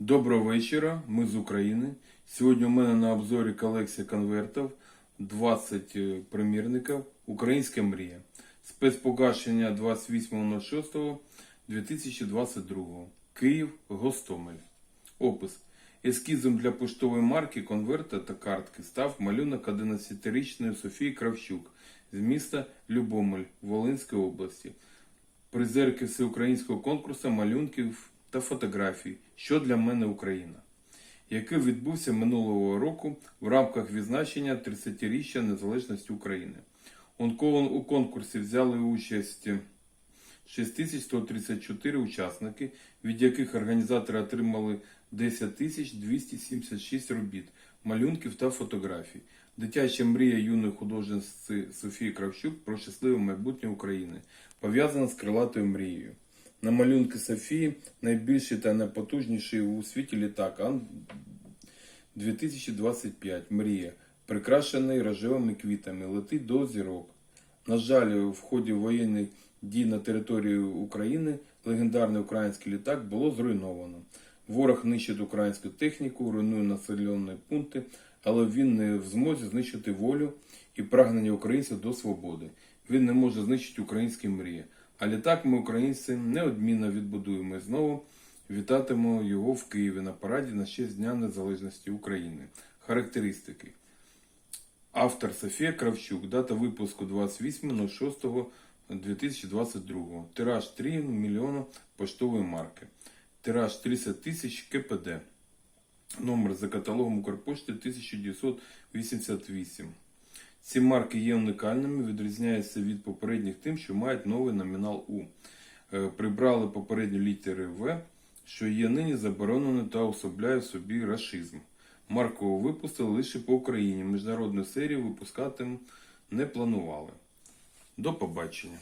Доброго вечора, ми з України. Сьогодні у мене на обзорі колекція конвертів, 20 е, примірників, Українська мрія. Спецпогашення 28.06.2022. Київ, Гостомель. Опис. Ескізом для поштової марки, конверта та картки став малюнок 11-річної Софії Кравчук з міста Любомель Волинської області призерки всеукраїнського конкурсу малюнків та фотографій Що для мене Україна, який відбувся минулого року в рамках відзначення 30-річчя незалежності України. У конкурсі взяли участь 6134 учасники, від яких організатори отримали 10 276 робіт, малюнків та фотографій. Дитяча мрія юної художниці Софії Кравчук про щасливе майбутнє України пов'язана з крилатою мрією. На малюнки Софії найбільший та найпотужніший у світі літак Ан 2025 Мрія, прикрашений рожевими квітами, летить до зірок. На жаль, в ході воєнних дій на території України легендарний український літак було зруйновано. Ворог нищить українську техніку, руйнує населені пункти, але він не в змозі знищити волю і прагнення українців до свободи. Він не може знищити українські мрії. А літак ми, українці, неодмінно відбудуємо і знову вітатимемо його в Києві на параді на честь Дня Незалежності України. Характеристики. Автор Софія Кравчук. Дата випуску 28.06.2022. Тираж 3 мільйона поштової марки. Тираж 30 тисяч КПД. Номер за каталогом Укрпошти 1988. Ці марки є уникальними, відрізняються від попередніх тим, що мають новий номінал У. Е, Прибрали попередні літери В, що є нині заборонено та особляє в собі расизм. Марку випустили лише по Україні. Міжнародну серію випускати не планували. До побачення.